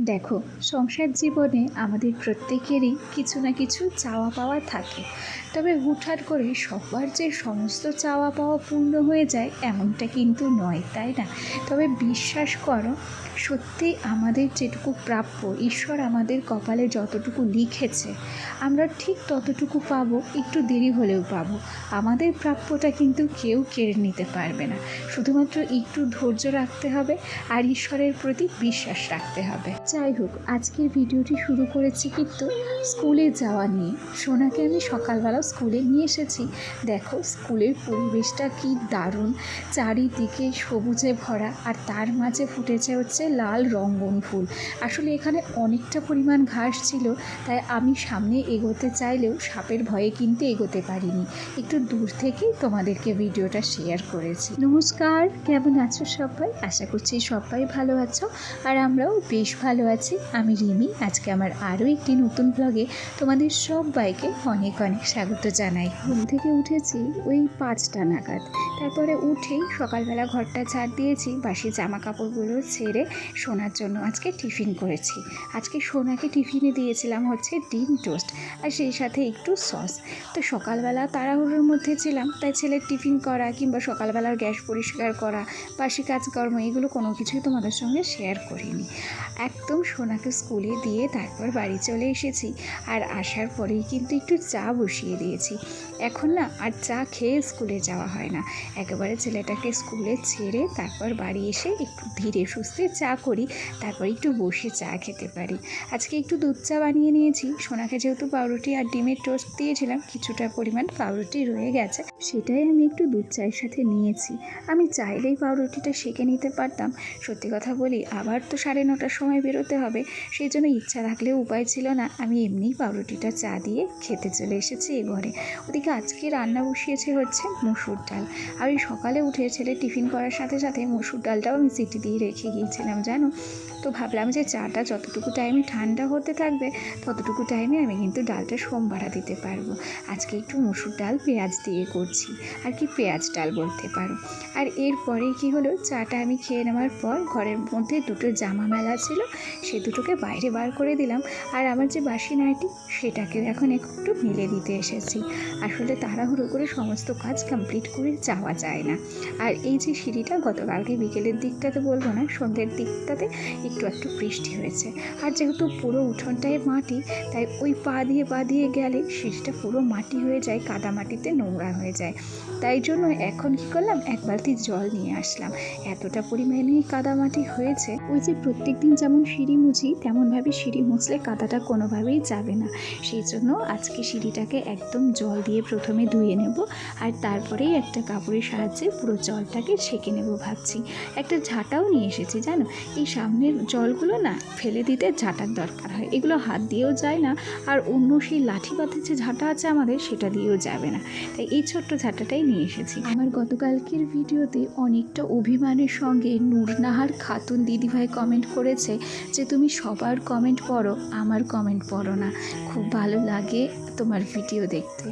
দেখো, সংসার জীবনে আমাদের প্রত্যেকেরই কিছু না কিছু চাওয়া পাওয়া থাকে। তবে হুটহাট করে সবার যে সমস্ত চাওয়া পাওয়া পূর্ণ হয়ে যায় এমনটা কিন্তু নয়, তাই না? তবে বিশ্বাস করো সত্যি আমাদের যেটুকু প্রাপ্য, ঈশ্বর আমাদের কপালে যতটুকু লিখেছে, আমরা ঠিক ততটুকু পাবো, একটু দেরি হলেও পাবো। আমাদের প্রাপ্যটা কিন্তু কেউ কেড়ে নিতে পারবে না। শুধুমাত্র একটু ধৈর্য রাখতে হবে আর ঈশ্বরের প্রতি বিশ্বাস রাখতে হবে। যাই হোক আজকের ভিডিওটি শুরু করেছি কিন্তু স্কুলে যাওয়া নিয়ে। সোনাকে আমি সকালবেলা স্কুলে নিয়ে এসেছি। দেখো, স্কুলের পরিবেশটা কি দারুণ। চারিদিকে সবুজে ভরা আর তার মাঝে ফুটেছে হচ্ছে লাল রঙ্গন ফুল। আসলে এখানে অনেকটা পরিমাণ ঘাস ছিল, তাই আমি সামনে এগোতে চাইলেও সাপের ভয়ে কিন্তু এগোতে পারিনি। একটু দূর থেকেই তোমাদেরকে ভিডিওটা শেয়ার করেছি। নমস্কার, কেমন আছো সবাই? আশা করছি সবাই ভালো আছো। আর আমরাও বেশ ভালো আছি, আমি রিমি। আজকে আমার আরও একটি নতুন ব্লগে তোমাদের সবাইকে অনেক অনেক স্বাগত জানাই। ঘুম থেকে উঠেছি ওই পাঁচটা নাগাদ। তারপরে উঠেই সকালবেলা ঘরটা ছাড় দিয়েছি, বাসি জামা কাপড়গুলো ছেড়ে সোনার জন্য আজকে টিফিন করেছি। আজকে সোনাকে টিফিনে দিয়েছিলাম হচ্ছে ডিম টোস্ট আর সেই সাথে একটু সস। তো সকালবেলা তাড়াহুড়োর মধ্যে ছিলাম, তাই ছেলের টিফিন করা কিংবা সকালবেলার গ্যাস পরিষ্কার করা, বাসি কাজকর্ম, এগুলো কোনো কিছুই তোমাদের সঙ্গে শেয়ার করিনি। একদম সোনাকে স্কুলে দিয়ে তারপর বাড়ি চলে এসেছি। আর আসার পরেই কিন্তু একটু চা বসিয়ে দিয়েছি। এখন না আর চা খেয়ে স্কুলে যাওয়া হয় না। একেবারে ছেলেটাকে স্কুলে ছেড়ে তারপর বাড়ি এসে একটু ধীরে সুস্থে চা করি, তারপর একটু বসে চা খেতে পারি। আজকে একটু দুধ চা বানিয়ে নিয়েছি। সোনাকে যেহেতু পাউরুটি আর ডিমের টোস্ট দিয়েছিলাম, কিছুটা পরিমাণ পাউরুটি রয়ে গেছে। সেটাই আমি একটু দুধ চায়ের সাথে নিয়েছি। আমি চাইলেই পাউরুটিটা সেঁকে নিতে পারতাম। সত্যি কথা বলি, আবার তো সাড়ে নটার সময় বেরোতে হবে। সেই জন্য ইচ্ছা থাকলেও উপায় ছিল না। আমি এমনিই পাউরুটিটা চা দিয়ে খেতে চলে এসেছি এ ঘরে। ওদিকে আজকে রান্না বসিয়েছে হচ্ছে মুসুর ডাল। ওই সকালে উঠে ছেলে টিফিন করার সাথে সাথে মুসুর ডালটাও আমি সিটি দিয়ে রেখে গিয়েছিলাম, জানো? তো ভাবলাম যে চাটা যতটুকু টাইমে ঠান্ডা হতে থাকবে, ততটুকু টাইমে আমি কিন্তু ডালটা সোমবারা দিতে পারব। আজকে একটু মুসুর ডাল পেঁয়াজ দিয়ে করছি। আর কি পেঁয়াজ ডাল বলতে পারো। আর এরপরে কি হলো? চাটা আমি খেয়ে নেওয়ার পর ঘরের মধ্যে দুটো জামা মেলা ছিল, সে দুটোকে বাইরে বার করে দিলাম। আর আমার যে বাসি নাইটি সেটাকে এখন একটু মিলে দিতে এসেছি। আসলে তাড়াহুড়ো করে সমস্ত কাজ কমপ্লিট করে যাওয়া যায় না। আর এই যে সিঁড়িটা, গতকালকে বিকেলের দিকটাতে বলব না, সন্ধ্যের দিকটাতে একটু একটু বৃষ্টি হয়েছে। আর যেহেতু পুরো উঠোনটায় মাটি, তাই ওই পা দিয়ে পা দিয়ে গেলে সিঁড়িটা পুরো মাটি হয়ে যায়, কাদা মাটিতে নোংরা হয়ে যায় তাই জন্য এখন কি করলাম? এক বালতি জল নিয়ে আসলাম। এতটা পরিমাণে পরিমাণেই কাদামাটি হয়েছে, ওই যে প্রত্যেক দিন যেমন সিঁড়ি মুছি, তেমনভাবে সিঁড়ি মুছলে কাদাটা কোনোভাবেই যাবে না। সেই জন্য আজকে সিঁড়িটাকে একদম জল দিয়ে প্রথমে ধুয়ে নেব আর তারপরেই একটা কাপড়ের সাহায্যে পুরো জলটাকে সেঁকে নেব ভাবছি। একটা ঝাঁটাও নিয়ে এসেছি, জানো? এই সামনের জলগুলো না ফেলে দিতে ঝাঁটার দরকার হয়। এগুলো হাত দিয়েও যায় না আর অন্য সেই লাঠি পাতের যে ঝাঁটা আছে আমাদের, সেটা দিয়েও যাবে না। তাই এই ছোট্ট ঝাঁটাটাই নিয়ে এসেছি। আমার গতকালকের ভিডিওতে অনেকটা অভিমানের সঙ্গে নূরনাহার খাতুন দিদিভাই কমেন্ট করেছে যে, তুমি সবার কমেন্ট পড়ো, আমার কমেন্ট পড়ো না। খুব ভালো লাগে তোমার ভিডিও দেখতে।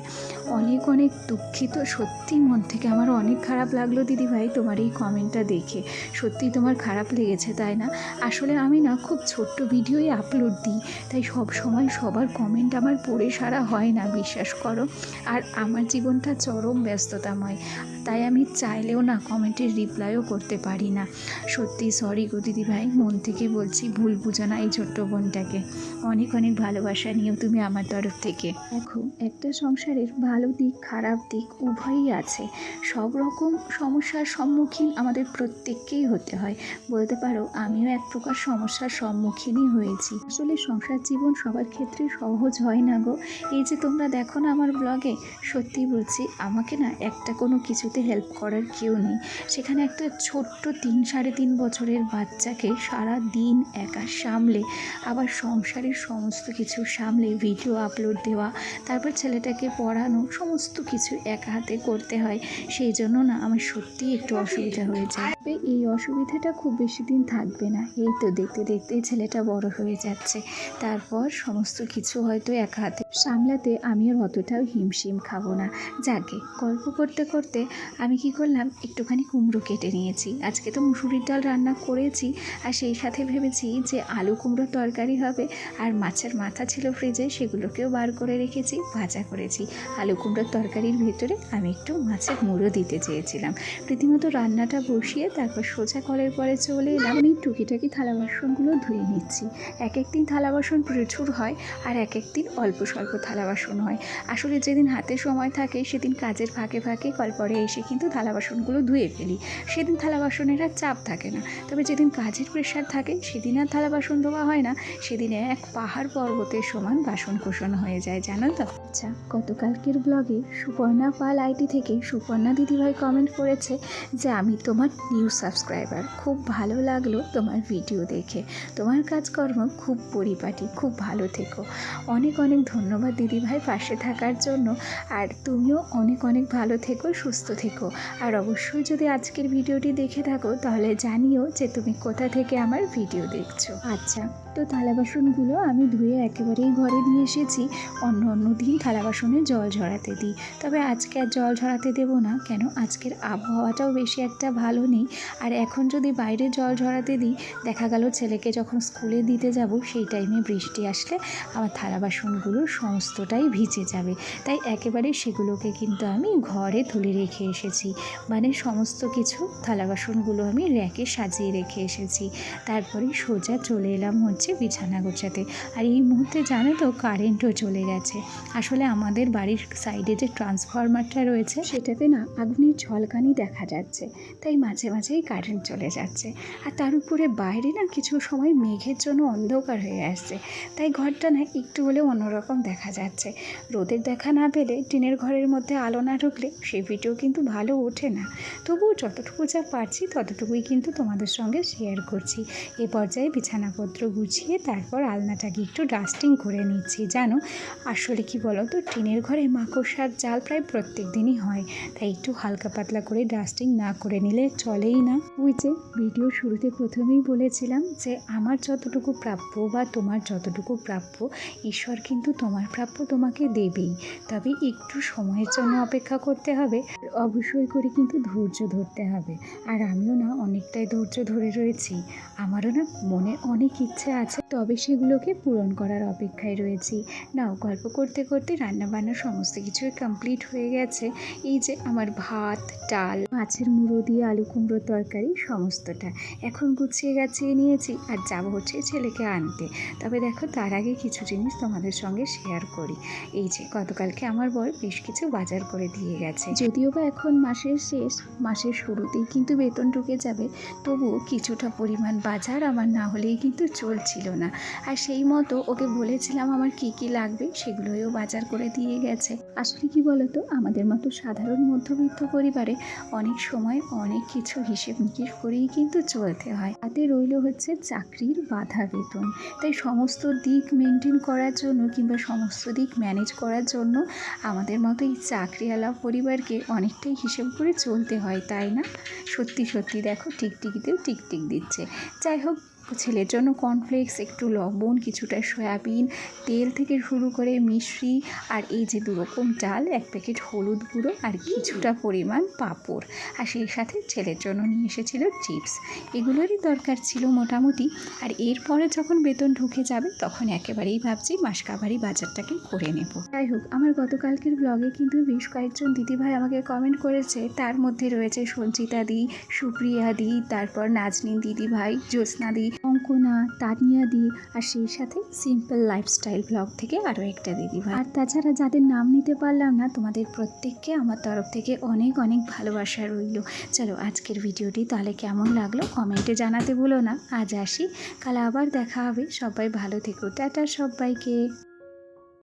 অনেক অনেক দুঃখিত। সত্যি মন থেকে আমার অনেক খারাপ লাগল দিদিভাই তোমার এই কমেন্টটা দেখে। সত্যি তোমার খারাপ লেগেছে, তাই না? আসলে আমি না খুব ছোট্ট ভিডিওই আপলোড দিই, তাই সব সময় সবার কমেন্ট আমার পড়ে সারা হয় না, বিশ্বাস করো। আর আমার জীবনটা চরম ব্যস্ততাময়। তাই আমি চাইলেও না কমেন্টের রিপ্লাইও করতে পারি না। সত্যি সরি গো দিদিভাই, মন থেকে বলছি ভুল বুঝো না এই ছোট্ট বোনটাকে। অনেক অনেক ভালোবাসা নিয়েও তুমি আমার তরফ থেকে। দেখো, একটা সংসারের ভালো দিক, খারাপ দিক উভয়ই আছে। সব রকম সমস্যার সম্মুখীন আমাদের প্রত্যেককেই হতে হয়। বলতে পারো, আমিও এক প্রকার সমস্যার সম্মুখীনই হয়েছি। আসলে সংসার জীবন সবার ক্ষেত্রে সহজ হয় না গো। এই যে তোমরা দেখো না আমার ব্লগে সত্যি বলছি আমাকে না একটা কোনো কিছুতে হেল্প করার কেউ নেই। সেখানে একটা ছোট্ট তিন সাড়ে তিন বছরের বাচ্চাকে সারা দিন একা সামলে, আবার সংসারের সমস্ত কিছু সামলে ভিডিও আপলোড দেওয়া, তারপর ছেলেটাকে পড়ানো, সমস্ত কিছু একা হাতে করতে হয়। সেই জন্য না আমার সত্যিই একটু অসুবিধা হয়ে যায় এই অসুবিধাটা খুব বেশি দিন থাকবে না। এই তো দেখতে দেখতে ছেলেটা বড় হয়ে যাচ্ছে। তারপর সমস্ত কিছু হয়তো একা হাতে সামলাতে আমি আর অতটাও হিমশিম খাব না। যাকে গল্প করতে করতে আমি কি করলাম? একটুখানি কুমড়ো কেটে নিয়েছি। আজকে তো মুসুরির ডাল রান্না করেছি আর সেই সাথে ভেবেছি যে আলু কুমড়োর তরকারি হবে আর মাছের মাথা ছিল ফ্রিজে সেগুলোকেও বার করে রেখেছি, ভাজা করেছি। আলু কুমড়োর তরকারির ভেতরে আমি একটু মাছের মুড়ো দিতে চেয়েছিলাম। রীতিমতো রান্নাটা বসিয়ে তারপর সোজা কলের পরে চলে এলাম। আমি টুকিটাকি থালা বাসনগুলো ধুয়ে নিচ্ছি। এক একদিন থালা বাসন প্রচুর হয় আর এক একদিন অল্প স্বল্প থালা বাসন হয়। আসলে যেদিন হাতে সময় থাকে সেদিন কাজের ফাঁকে ফাঁকে কল পরে এসে কিন্তু থালা বাসনগুলো ধুয়ে ফেলি। সেদিন থালা বাসনের আর চাপ থাকে না। তবে যেদিন কাজের প্রেশার থাকে, সেদিন আর থালা বাসন ধোয়া হয় না। সেদিনে এক পাহাড় পর্বতের সমান বাসন কোষণ হয়ে যায়, জানো তো? আচ্ছা গতকালকের ব্লগে সুপর্ণা পাল আইটি থেকে সুপর্ণা দিদিভাই কমেন্ট করেছে যে, আমি তোমার নিউ সাবস্ক্রাইবার খুব ভালো লাগল তোমার ভিডিও দেখে। তোমার কাজকর্ম খুব পরিপাটি, খুব ভালো থেকো। অনেক অনেক ধন্যবাদ দিদিভাই পাশে থাকার জন্য। আর তুমিও অনেক অনেক ভালো থেকো, সুস্থ থেকো। আর অবশ্যই যদি আজকের ভিডিওটি দেখে থাকো, তাহলে জানিও যে, তুমি কোথা থেকে আমার ভিডিও দেখছ। আচ্ছা তো থালা বাসনগুলো আমি ধুয়ে একেবারেই ঘরে নিয়ে এসেছি। অন্য অন্য দিন থালা বাসনে জল ঝরাতে দিই। তবে আজকে আর জল ঝরাতে দেবো না, কেন? আজকের আবহাওয়াটাও বেশি একটা ভালো নেই। আর এখন যদি বাইরে জল ঝরাতে দিই, দেখা গেল ছেলেকে যখন স্কুলে দিতে যাব, সেই টাইমে বৃষ্টি আসলে আমার থালা বাসনগুলো সমস্তটাই ভিজে যাবে। তাই একেবারে সেগুলোকে কিন্তু আমি ঘরে তুলে রেখে এসেছি। মানে সমস্ত কিছু থালা বাসনগুলো আমি র্যাকে সাজিয়ে রেখে এসেছি। তারপরে সোজা চলে এলাম হচ্ছে বিছানা গোছাতে। আর এই মুহূর্তে জানো তো, কারেন্টও চলে গেছে। আসলে আমাদের বাড়ির সাইডে যে ট্রান্সফরমারটা রয়েছে, সেটাতে না আগুনের ঝলকানি দেখা যাচ্ছে। তাই মাঝে মাঝেই কারেন্ট চলে যাচ্ছে। আর তার উপরে বাইরে না কিছু সময় মেঘের জন্য অন্ধকার হয়ে আসছে। তাই ঘরটা না একটু হলেও অন্যরকম দেখা যাচ্ছে। রোদের দেখা না পেলে টিনের ঘরের মধ্যে আলো না ঢুকলে সেই ভিডিও কিন্তু ভালো ওঠে না। তবুও যতটুকু যা পারছি ততটুকুই কিন্তু তোমাদের সঙ্গে শেয়ার করছি। এ পর্যায়ে বিছানাপত্র গুছিয়ে তারপর আলনাটাকে একটু ডাস্টিং করে নিচ্ছি। জানো, আসলে কি বলো? তো টিনের ঘরে মাকড়সার জাল প্রায় প্রত্যেক দিনই হয়। তাই একটু হালকা পাতলা করে ডাস্টিং না করে নিলে চলেই না। ওই যে ভিডিও শুরুতে প্রথমেই বলেছিলাম যে, আমার যতটুকু প্রাপ্য বা তোমার যতটুকু প্রাপ্য, ঈশ্বর কিন্তু তোমার প্রাপ্য তোমাকে দেবেই। তবে একটু সময়ের জন্য অপেক্ষা করতে হবে। অবশ্যই করে কিন্তু ধৈর্য ধরতে হবে। আর আমিও না অনেকটাই ধৈর্য ধরে রয়েছি। আমারও না মনে অনেক ইচ্ছে আছে। তবে সেগুলোকে পূরণ করার অপেক্ষায় রয়েছি। নাও গল্প করতে করতে রান্না বান্না সমস্ত কিছুই কমপ্লিট হয়ে গেছে। এই যে আমার ভাত, ডাল, মাছের মুড়ো দিয়ে আলু কুমড়োর তরকারি, সমস্তটা। এখন গুছিয়ে গাছিয়ে নিয়েছি আর যাব হচ্ছে ছেলেকে আনতে। তবে দেখো, তার আগে কিছু জিনিস তোমাদের সঙ্গে শেয়ার করি। এই যে, গতকালকে আমার বর বেশ কিছু বাজার করে দিয়ে গেছে। যদিও বা এখন মাসের শেষ, মাসের শুরুতেই কিন্তু বেতন ঢুকে যাবে, তবুও কিছুটা পরিমাণ বাজার আমার না হলেই কিন্তু চলছিল না। আর সেই মতো ওকে বলেছিলাম, আমার কি কি লাগবে? সেগুলোও বাজার করে দিয়ে গেছে। আসলে কি বলতো? আমাদের মতো সাধারণ মধ্যবিত্ত পরিবারে অনেক সময় অনেক কিছু হিসেব নিকেশ করেই কিন্তু চলতে হয়। তাতে রইল হচ্ছে চাকরির বাধা বেতন। তাই সমস্ত দিক মেনটেন করার জন্য কিংবা সমস্ত দিক ম্যানেজ করার জন্য আমাদের মতো এই চাকরিওয়ালা পরিবারকে অনেকটাই হিসেব করে চলতে হয়, তাই না? সত্যি সত্যি দেখো, টিকটিকিতেও টিকটিক দিচ্ছে। যাই হোক ছেলের জন্য কর্নফ্লেক্স একটু লবণ, কিছুটা সয়াবিন, তেল থেকে শুরু করে মিশ্রি আর এই যে দুরকম ডাল, এক প্যাকেট হলুদ গুঁড়ো আর কিছুটা পরিমাণ পাঁপড়। আর সেই সাথে ছেলের জন্য নিয়ে এসেছিল চিপস এগুলোরই দরকার ছিল মোটামুটি। আর এরপরে যখন বেতন ঢুকে যাবে, তখন একেবারেই ভাবছি মাসকাবারি বাজারটাকে করে নেব। যাই হোক, আমার গতকালকের ব্লগে কিন্তু বেশ কয়েকজন দিদিভাই আমাকে কমেন্ট করেছে। তার মধ্যে রয়েছে সঞ্চিতা দি, সুপ্রিয়া দি, তারপর নাজনীন দিদিভাই, জ্যোৎস্না দি। অঙ্কনা, তানিয়া দি আর সেই সাথে সিম্পল লাইফস্টাইল ব্লগ থেকে আরও একটা দিদিভাই আর তাছাড়া যাদের নাম নিতে পারলাম না, তোমাদের প্রত্যেককে আমার তরফ থেকে অনেক অনেক ভালোবাসা রইল। চলো আজকের ভিডিওটি তাহলে কেমন লাগল কমেন্টে জানাতে ভুলো না। আজ আসি, কাল আবার দেখা হবে। সবাই ভালো থেকো। টাটা সবাইকে।